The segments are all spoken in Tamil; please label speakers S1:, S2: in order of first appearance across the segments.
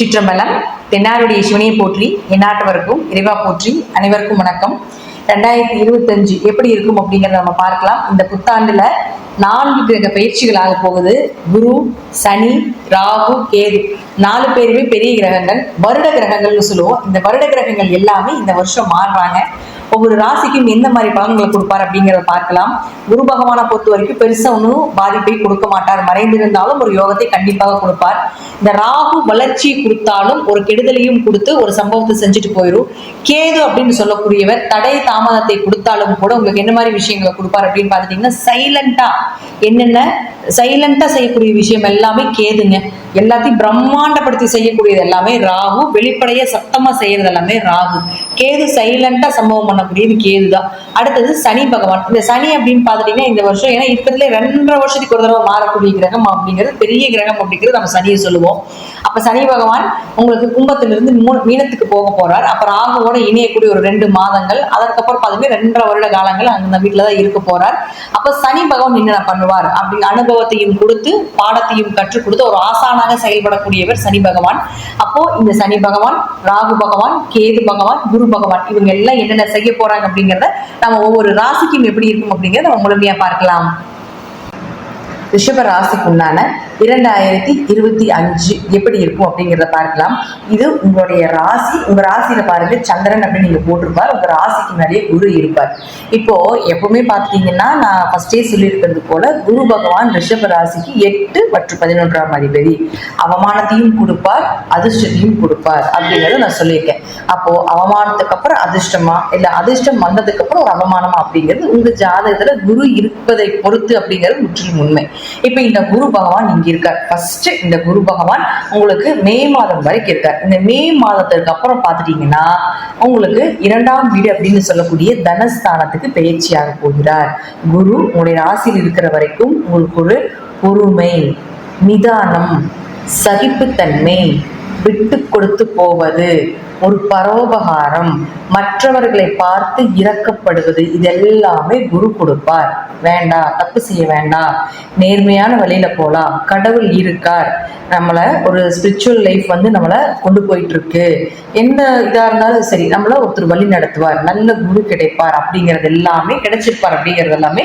S1: திருச்சிற்றம்பலம் தென்னாருடைய சிவனியை போற்றி எந்நாட்டவருக்கும் இறைவா போற்றி அனைவருக்கும் வணக்கம். ரெண்டாயிரத்தி இருபத்தஞ்சு எப்படி இருக்கும் அப்படிங்கிறத நம்ம பார்க்கலாம். இந்த புத்தாண்டுல நான்கு கிரக பயிற்சிகள் ஆக போகுது. குரு சனி ராகு கேது. நாலு பேருமே பெரிய கிரகங்கள் வருட கிரகங்கள்னு சொல்லுவோம். இந்த வருட கிரகங்கள் எல்லாமே இந்த வருஷம் மாறுறாங்க. ஒவ்வொரு ராசிக்கும் எந்த மாதிரி பலன்களை கொடுப்பார் அப்படிங்கிறத பார்க்கலாம். குரு பகவானை பொறுத்த வரைக்கும் பெருசா ஒன்றும் பாதிப்பை கொடுக்க மாட்டார். மறைந்திருந்தாலும் ஒரு யோகத்தை கண்டிப்பாக கொடுப்பார். இந்த ராகு வளர்ச்சி கொடுத்தாலும் ஒரு கெடுதலையும் கொடுத்து ஒரு சம்பவத்தை செஞ்சுட்டு போயிடும் கேது அப்படின்னு சொல்லக்கூடியவர் தடை தாமதத்தை கொடுத்தாலும் கூட உங்களுக்கு என்ன மாதிரி விஷயங்களை கொடுப்பார் அப்படின்னு பார்த்துட்டீங்கன்னா சைலண்டா என்னென்ன? சைலண்டா செய்யக்கூடிய விஷயம் எல்லாமே கேதுங்க. எல்லாத்தையும் பிரம்மாண்டப்படுத்தி செய்யக்கூடியது எல்லாமே ராகு. வெளிப்படைய சத்தமா செய்யறது எல்லாமே ராகு. கேது சைலண்டா சம்பவம் பண்ணக்கூடியது கேது தான் அடுத்தது சனி பகவான். இந்த சனி அப்படின்னு பாத்துட்டீங்கன்னா இந்த வருஷம் ஏன்னா இருக்கிறதுல ரெண்டரை வருஷத்துக்கு ஒரு தடவை மாறக்கூடிய கிரகம் அப்படிங்கிறது பெரிய கிரகம் அப்படிங்கிறது நம்ம சனியை சொல்லுவோம். அப்ப சனி பகவான் உங்களுக்கு கும்பத்திலிருந்து மூணு மீனத்துக்கு போக போறார். அப்ப ராகுவோட இணையக்கூடிய ஒரு ரெண்டு மாதங்கள் அதற்கப்புறம் பார்த்தீங்கன்னா ரெண்டரை வருட காலங்கள் அந்த வீட்டுல தான் இருக்க போறார். அப்ப சனி பகவான் என்னென்ன பண்ணுவார்? அப்படின்னு அனுபவத்தையும் கொடுத்து பாடத்தையும் கற்றுக் கொடுத்து ஒரு ஆசானாக செயல்படக்கூடியவர் சனி பகவான். அப்போ இந்த சனி பகவான் ராகு பகவான் கேது பகவான் குரு பகவான் இவங்க எல்லாம் என்னென்ன செய்ய போறாங்க அப்படிங்கிறத நம்ம ஒவ்வொரு ராசிக்கும் எப்படி இருக்கும் அப்படிங்கிறத முழுமையா பார்க்கலாம். ரிஷப ராசிக்குண்டான இரண்டாயிரத்தி இருபத்தி அஞ்சு எப்படி இருக்கும் அப்படிங்கிறத பார்க்கலாம். இது உங்களுடைய ராசி உங்க ராசியில பாருங்க சந்திரன் அப்படின்னு நீங்க போட்டிருப்பார். உங்க ராசிக்கு மேலேயே குரு இருப்பார். இப்போ எப்பவுமே பார்த்துட்டீங்கன்னா நான் ஃபர்ஸ்டே சொல்லியிருக்கிறது போல குரு பகவான் ரிஷப ராசிக்கு எட்டு மற்றும் பதினொன்றாம் அதிபதி. அவமானத்தையும் கொடுப்பார் அதிர்ஷ்டத்தையும் கொடுப்பார் அப்படிங்கறத நான் சொல்லியிருக்கேன். அப்போ அவமானத்துக்கு அப்புறம் அதிர்ஷ்டமா இல்ல அதிர்ஷ்டம் வந்ததுக்கு அப்புறம் ஒரு அவமானமா அப்படிங்கிறது உங்க ஜாதகத்துல குரு இருப்பதை பொறுத்து அப்படிங்கிறது முற்றிலும் உண்மை. இப்ப இந்த குரு பகவான் இங்க இருக்கார். ஃபர்ஸ்ட் இந்த குரு பகவான் உங்களுக்கு மே மாதம் வரைக்கும் இருக்கார். இந்த மே மாதத்திற்கு அப்புறம் பார்த்துட்டீங்கன்னா உங்களுக்கு இரண்டாம் வீடு அப்படின்னு சொல்லக்கூடிய தனஸ்தானத்துக்கு பயிற்சியாக போகிறார். குரு உங்களுடைய ராசியில் இருக்கிற வரைக்கும் உங்களுக்கு ஒரு பொறுமை நிதானம் சகிப்புத்தன்மை விட்டு கொடுத்து போவது ஒரு பரோபகாரம். மற்றவர்களை பார்த்து இறக்கப்படுவது இதெல்லாமே குரு கொடுப்பார். வேண்டாம் தப்பு செய்ய வேண்டாம் நேர்மையான வழியில போலாம். கடவுள் இருக்கார். நம்மளை ஒரு ஸ்பிரிச்சுவல் லைஃப் வந்து நம்மளை கொண்டு போயிட்டு இருக்கு எந்த இதா இருந்தாலும் சரி நம்மள ஒருத்தர் வழி நடத்துவார். நல்ல குரு கிடைப்பார் அப்படிங்கிறது எல்லாமே கிடைச்சிருப்பார் அப்படிங்கிறது எல்லாமே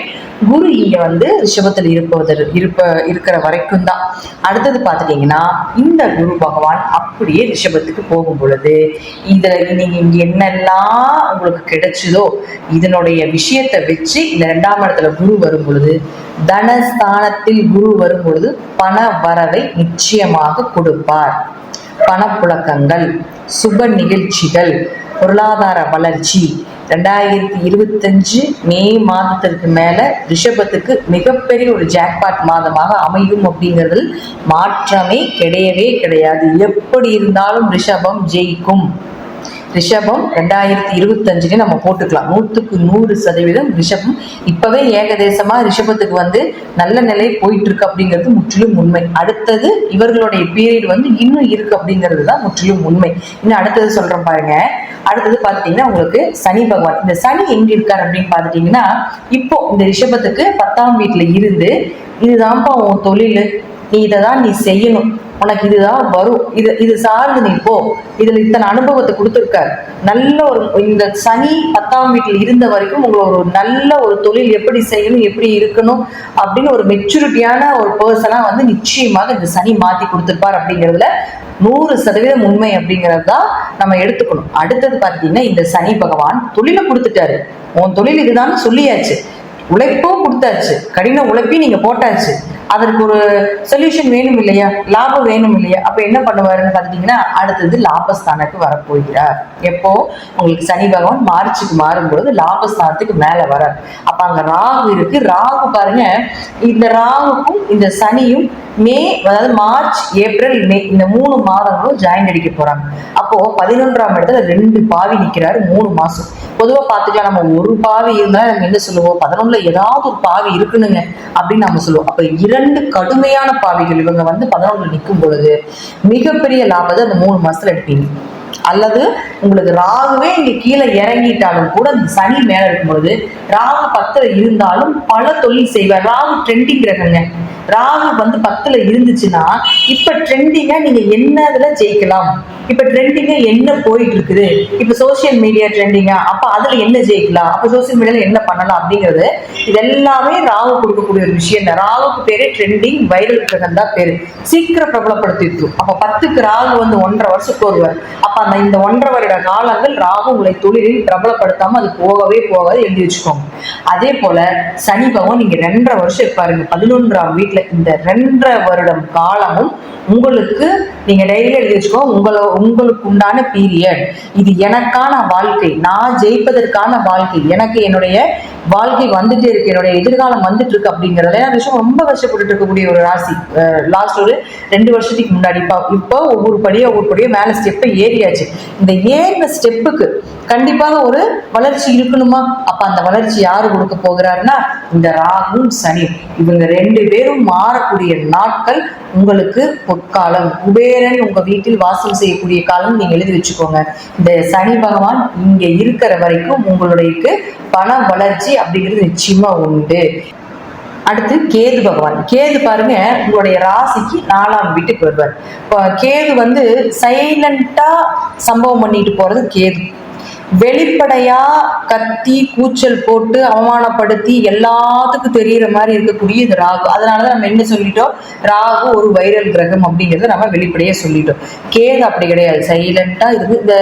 S1: குரு இங்க வந்து ரிஷபத்தில் இருப்பது இருப்ப இருக்கிற வரைக்கும் தான். அடுத்தது பார்த்துட்டீங்கன்னா இந்த குரு பகவான் அப்படியே ரிஷபத்துக்கு போகும் பொழுது இதுல நீங்க இங்க என்னெல்லாம் உங்களுக்கு கிடைச்சதோ இதனுடைய விஷயத்தை வச்சு இந்த ரெண்டாம் இடத்துல குரு வரும் பொழுது தனஸ்தானத்தில் குரு வரும் பொழுது பண வரவை நிச்சயமாக கொடுப்பார். பணப்புழக்கங்கள் சுப நிகழ்ச்சிகள் பொருளாதார வளர்ச்சி ரெண்டாயிரத்தி இருபத்தஞ்சு மே மாதத்திற்கு மேல ரிஷபத்துக்கு மிகப்பெரிய ஒரு ஜாக்பாட் மாதமாக அமையும் அப்படிங்கிறதில் மாற்றமே கிடையவே கிடையாது. எப்படி இருந்தாலும் ரிஷபம் ஜெயிக்கும். ரிஷபம் ரெண்டாயிரத்தி இருபத்தஞ்சுலேயே நம்ம போட்டுக்கலாம். நூற்றுக்கு நூறு சதவீதம் ரிஷபம். இப்போவே ஏகதேசமாக ரிஷபத்துக்கு வந்து நல்ல நிலை போயிட்டு இருக்கு அப்படிங்கிறது முற்றிலும் உண்மை. அடுத்தது இவர்களுடைய பீரியட் வந்து இன்னும் இருக்கு அப்படிங்கிறது தான் முற்றிலும் உண்மை. இன்னும் அடுத்தது சொல்கிறோம் பாருங்க. அடுத்தது பார்த்தீங்கன்னா உங்களுக்கு சனி பகவான். இந்த சனி எங்க இருக்கார் அப்படின்னு பார்த்துட்டீங்கன்னா இப்போ இந்த ரிஷபத்துக்கு பத்தாம் வீட்டில் இருந்து இதுதான்ப்பா உன் தொழில் நீ இதை தான் நீ செய்யணும். உனக்கு இதுதான் வரும். இது இது சார்ந்து நீ போ. இதுல இத்தனை அனுபவத்தை கொடுத்துருக்க நல்ல ஒரு இந்த சனி பத்தாம் வீட்டில் இருந்த வரைக்கும் உங்களை ஒரு நல்ல ஒரு தொழில் எப்படி செய்யணும் எப்படி இருக்கணும் அப்படின்னு ஒரு மெச்சூரிட்டியான ஒரு பர்சனா வந்து நிச்சயமாக இந்த சனி மாத்தி கொடுத்துருப்பார் அப்படிங்கிறதுல நூறு சதவீதம் உண்மை அப்படிங்கிறது தான் நம்ம எடுத்துக்கணும். அடுத்தது பார்த்தீங்கன்னா இந்த சனி பகவான் தொழிலை கொடுத்துட்டாரு. உன் தொழில் இதுதான் சொல்லியாச்சு. உழைப்பும் கொடுத்தாச்சு. கடின உழைப்பையும் நீங்க போட்டாச்சு. அதற்கு ஒரு சொல்யூஷன் வேணும் இல்லையா? லாபம் வேணும் இல்லையா? அப்ப என்ன பண்ணுவாருன்னு பார்த்துட்டீங்கன்னா அடுத்தது லாபஸ்தானத்துக்கு வரப்போகிறார். எப்போ? உங்களுக்கு சனி பகவான் மார்ச்சுக்கு மாறும்போது லாபஸ்தானத்துக்கு மேல வரார். அப்ப அங்க ராகு இருக்கு. ராகு பாருங்க இந்த ராகுக்கும் இந்த சனியும் மே அதாவது மார்ச் ஏப்ரல் மே இந்த மூணு மாதங்களும் ஜாயின் அடிக்க போறாங்க. அப்போ பதினொன்றாம் இடத்துல ரெண்டு பாவி நிக்கிறாரு மூணு மாசம். பொதுவா பாத்துக்கலாம் நம்ம ஒரு பாவி இருந்தா நம்ம என்ன சொல்லுவோம்? பதினொன்னுல ஏதாவது ஒரு பாவி இருக்கணுங்க அப்படின்னு நம்ம சொல்லுவோம். அப்ப இரு இரண்டு கடுமையான பாவிகள் இவங்க வந்து பதினொன்று நிற்கும் பொழுது மிகப்பெரிய லாபத்தை அந்த மூணு மாசத்துல எடுப்பீங்க அல்லது உங்களுக்கு ராகுவே இங்க கீழே இறங்கிட்டாலும் கூட அந்த சனி மேல இருக்கும் பொழுது ராகு பத்துல இருந்தாலும் பல தொழில் செய்வார். ராகு ட்ரெண்டிங் கிரகங்க. ராகு வந்து பத்துல இருந்துச்சுன்னா இப்ப ட்ரெண்டிங்கா நீங்க என்ன என்னதுல ஜெயிக்கலாம்? இப்ப ட்ரெண்டிங்கா என்ன போயிட்டு இருக்குது இப்ப சோசியல் மீடியா ட்ரெண்டிங்கா அப்ப அதுல என்ன ஜெயிக்கலாம்? அப்ப சோசியல் மீடியால என்ன பண்ணலாம் அப்படிங்கிறது இது எல்லாமே ராகு கொடுக்கக்கூடிய ஒரு விஷயம் தான் ராகுக்கு பேரு ட்ரெண்டிங் வைரல் கிரகம் தான் பேரு. சீக்கிரம் பிரபலப்படுத்திட்டு அப்ப பத்துக்கு ராகு வந்து ஒன்றரை வருஷத்துக்கு ஒருவர் அப்ப அந்த இந்த ஒன்றரை வருட காலங்கள் ராகு உங்களை தொழிலில் பிரபலப்படுத்தாம அது போகவே போகாது எழுதி வச்சுக்கோங்க. அதே போல சனி பகவான் நீங்க ரெண்டரை வருஷம் இருப்பாருங்க பதினொன்றாம் வீட்டில் இந்த ரெண்டரை வருடம் காலமும் உங்களுக்கு நீங்க டைரியில் எழுதி வச்சுக்கோ உங்களை உங்களுக்கு உண்டான பீரியட் இது எனக்கான வாழ்க்கை. நான் ஜெயிப்பதற்கான வாழ்க்கை. எனக்கு என்னுடைய வாழ்க்கை வந்துட்டே இருக்கு. என்னுடைய எதிர்காலம் வந்துட்டு இருக்கு அப்படிங்கிறதுல அந்த விஷயம் ரொம்ப கஷ்டப்பட்டு இருக்கக்கூடிய ஒரு ராசி. லாஸ்ட் ஒரு ரெண்டு வருஷத்துக்கு முன்னாடி. இப்போ இப்போ ஒவ்வொரு படியோ ஒவ்வொரு படியோ மேலே ஸ்டெப்பை ஏறியாச்சு. இந்த ஏறின ஸ்டெப்புக்கு கண்டிப்பாக ஒரு வளர்ச்சி இருக்கணுமா? அப்ப அந்த வளர்ச்சி யாரு கொடுக்க போகிறாருன்னா இந்த ராகும் சனி இவங்க ரெண்டு பேரும் மாறக்கூடிய நாட்கள் உங்களுக்கு பொற்காலம். குபேரன் உங்க வீட்டில் வாசம் செய்யக்கூடிய காலம் நீங்க எழுதி வச்சுக்கோங்க. இந்த சனி பகவான் இங்க இருக்கிற வரைக்கும் உங்களுடைய பண வளர்ச்சி அப்படிங்கிறது நிச்சயமா உண்டு. அடுத்து கேது பகவான். கேது பாருங்க உங்களுடைய ராசிக்கு நாலாம் வீட்டுக்கு வருவார். கேது வந்து சைலண்டா சம்பவம் பண்ணிட்டு போறது கேது. வெளிப்படையா கத்தி கூச்சல் போட்டு அவமானப்படுத்தி எல்லாத்துக்கும் தெரியிற மாதிரி இருக்கக்கூடிய இது ராகு. அதனாலதான் நம்ம என்ன சொல்லிட்டோம்? ராகு ஒரு வைரல் கிரகம் அப்படிங்கறத நம்ம வெளிப்படையா சொல்லிட்டோம். கேது அப்படி கிடையாது. சைலண்டா இருந்து இந்த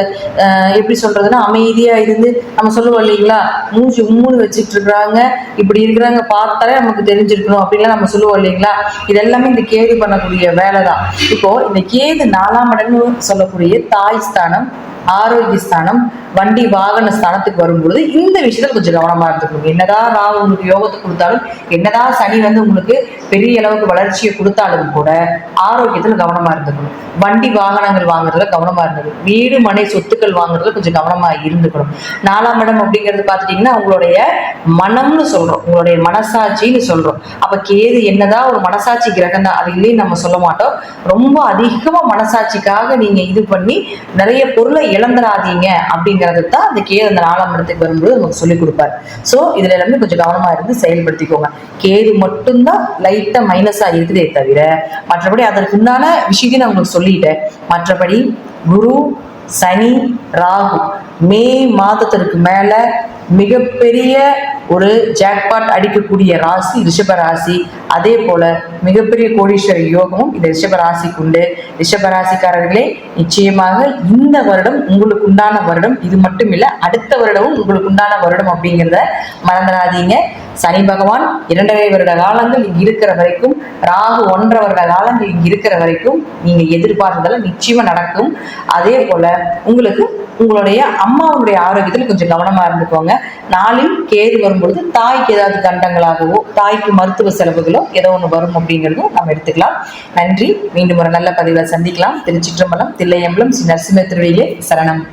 S1: எப்படி சொல்றதுன்னா அமைதியா இருந்து நம்ம சொல்லுவோம் இல்லைங்களா? மூஞ்சி உம்முன்னு வச்சுட்டு இருக்கிறாங்க இப்படி இருக்கிறாங்க பார்த்தாலே நமக்கு தெரிஞ்சிருக்கணும் அப்படின்லாம் நம்ம சொல்லுவோம் இல்லைங்களா? இது எல்லாமே இந்த கேது பண்ணக்கூடிய வேலை தான் இப்போ இந்த கேது நாலாம் இடம்னு சொல்லக்கூடிய தாய் ஸ்தானம் ஆரோக்கிய ஸ்தானம் வண்டி வாகன ஸ்தானத்துக்கு வரும்பொழுது இந்த விஷயத்துல கொஞ்சம் கவனமா இருந்துக்கணும் என்னதான் ராகு உங்களுக்கு யோகத்தை கொடுத்தாலும் என்னதான் சனி வந்து உங்களுக்கு பெரிய அளவுக்கு வளர்ச்சியை கொடுத்தாலும் கூட ஆரோக்கியத்துல கவனமா இருந்துக்கணும். வண்டி வாகனங்கள் வாங்குறதுல கவனமா இருந்துக்கணும். வீடு மனை சொத்துக்கள் வாங்குறதுல கொஞ்சம் கவனமா இருந்துக்கணும். நாலாம் இடம் அப்படிங்கிறது பார்த்துட்டீங்கன்னா உங்களுடைய மனம்னு சொல்றோம். உங்களுடைய மனசாட்சின்னு சொல்றோம். அப்ப கேது என்னதான் ஒரு மனசாட்சி கிரகம் தான் அது இல்லைன்னு நம்ம சொல்ல மாட்டோம். ரொம்ப அதிகமா மனசாட்சிக்காக நீங்க இது பண்ணி நிறைய பொருளை இழந்துடாதீங்க அப்படிங்கிறது தான் அந்த கேது அந்த நாலாம் இடத்துக்கு வரும்போது நமக்கு சொல்லிக் கொடுப்பாரு. ஸோ இதுல எல்லாமே கொஞ்சம் கவனமா இருந்து செயல்படுத்திக்கோங்க. கேது மட்டும்தான் லைட்டா மைனஸா இருக்குதே தவிர மற்றபடி அதற்கு உண்டான விஷயத்தையும் நான் உங்களுக்கு சொல்லிட்டேன். மற்றபடி குரு சனி ராகு மே மாதத்திற்கு மேல மிகப்பெரிய ஒரு ஜாக்பாட் அடிக்கக்கூடிய ராசி ரிஷபராசி. அதே போல மிகப்பெரிய கோடீஸ்வர யோகமும் இந்த ரிஷபராசிக்கு உண்டு. ரிஷபராசிக்காரர்களே நிச்சயமாக இந்த வருடம் உங்களுக்கு உண்டான வருடம். இது மட்டும் இல்ல அடுத்த வருடமும் உங்களுக்கு உண்டான வருடம் அப்படிங்கிறத மறந்துடாதீங்க. சனி பகவான் இரண்டரை வருட காலங்கள் இங்க இருக்கிற வரைக்கும் ராகு ஒன்றரை வருட காலங்கள் இங்க இருக்கிற வரைக்கும் நீங்க எதிர்பார்த்ததெல்லாம் நிச்சயமா நடக்கும். அதே போல உங்களுக்கு உங்களுடைய அம்மாவுடைய ஆரோக்கியத்தில் கொஞ்சம் கவனமா இருந்துக்கோங்க. நாளில் கேது வரும்பொழுது தாய்க்கு ஏதாவது தண்டங்களாகவோ தாய்க்கு மருத்துவ செலவுகளோ ஏதோ ஒன்று வரும் அப்படிங்கிறதும் நம்ம எடுத்துக்கலாம். நன்றி. மீண்டும் ஒரு நல்ல பதிவில் சந்திக்கலாம். திருச்சிற்றம்பலம் தில்லையம்பலம் ஸ்ரீ நரசிம்ம திருவிலே சரணம்.